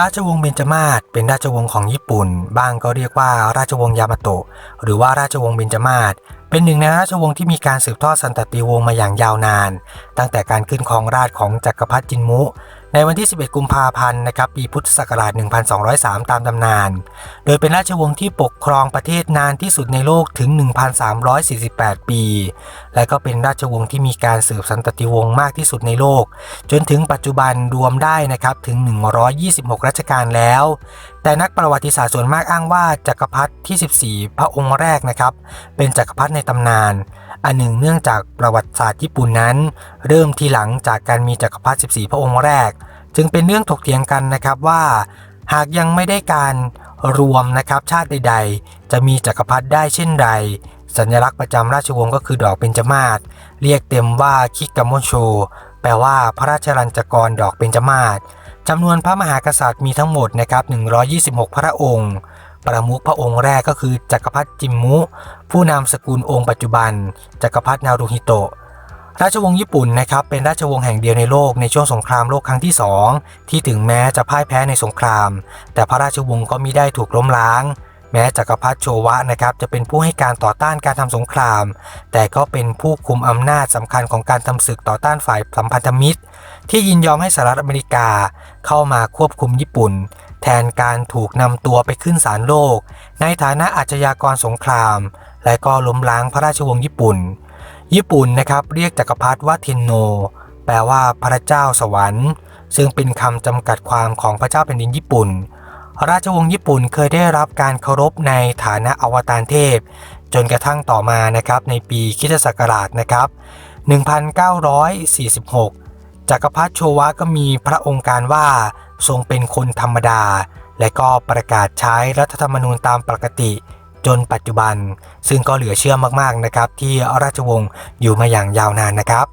ราชวงศ์เบญจมาศเป็นราชวงศ์ของญี่ปุ่น บ้างก็เรียกว่าราชวงศ์ยามาโตะหรือว่าราชวงศ์เบญจมาศเป็นหนึ่งในราชวงศ์ที่มีการสืบทอดสันตติวงศ์มาอย่างยาวนาน ตั้งแต่การขึ้นครองราชของจักรพรรดิจินมุ ในวันที่ 11 กุมภาพันธ์นะครับปีพุทธศักราช 1203 ตามตำนาน โดยเป็นราชวงศ์ที่ปกครองประเทศนานที่สุดในโลกถึง 1,348 ปี และก็เป็นราชวงศ์ที่มีการสืบสันตติวงศ์มากที่สุดในโลก จนถึงปัจจุบันรวมได้นะครับถึง 126 รัชกาลแล้ว แต่นักประวัติศาสตร์ส่วนมากอ้างว่าจักรพรรดิที่ 14 พระองค์แรกนะครับเป็นจักรพรรดิในตำนาน อันหนึ่งเนื่องจากประวัติศาสตร์ญี่ปุ่นนั้น เริ่มทีหลังจากการมีจักรพรรดิ 14 พระองค์แรก จึงเป็นเรื่องถกเถียงกันนะครับว่า หากยังไม่ได้การรวมนะครับชาติใด ๆ จะมีจักรพรรดิได้เช่นไร สัญลักษณ์ประจำราชวงศ์ก็คือดอกเบญจมาศเรียกเต็มว่าคิกามโมโช แปลว่าพระราชรัญจกรดอกเบญจมาศจำนวนพระมหากษัตริย์มีทั้งหมดนะครับ126 พระองค์ ประมุขพระองค์แรกก็คือจักรพรรดิจิมมุ ผู้นำสกุลองค์ปัจจุบัน จักรพรรดินารูฮิโตะราชวงศ์ญี่ปุ่นนะครับเป็นราชวงศ์แห่งเดียวในโลกในช่วงสงครามโลกครั้งที่ 2 ที่ถึงแม้จะพ่ายแพ้ในสงคราม แต่พระราชวงศ์ก็มิได้ถูกล้มล้าง แม้จักรพรรดิโชวะนะครับจะเป็นผู้ให้การต่อต้านการทำสงคราม แต่ก็เป็นผู้คุมอำนาจสำคัญของการทำศึกต่อต้านฝ่ายสัมพันธมิตร ที่ยินยอมให้สหรัฐอเมริกาเข้ามาควบคุมญี่ปุ่น แทนการถูกนำตัวไปขึ้นศาลโลก ในฐานะอาชญากรสงคราม และก็ล้มล้างพระราชวงศ์ญี่ปุ่น ญี่ปุ่นนะครับเรียกจักรพรรดิว่าเทนโน แปลว่าพระเจ้าสวรรค์ ซึ่งเป็นคำจำกัดความของพระเจ้าแผ่นดินญี่ปุ่น ราชวงศ์ญี่ปุ่นเคยได้รับการเคารพในฐานะอวตารเทพ จนกระทั่งต่อมานะครับในปีคิตศักราชนะครับ 1946 จักรพรรดิโชวะก็มีพระองค์การว่า ทรงเป็นคนธรรมดา และก็ประกาศใช้รัฐธรรมนูญตามปกติ จนปัจจุบัน ซึ่งก็เหลือเชื่อมากๆนะครับ ที่ราชวงศ์อยู่มาอย่างยาวนานนะครับ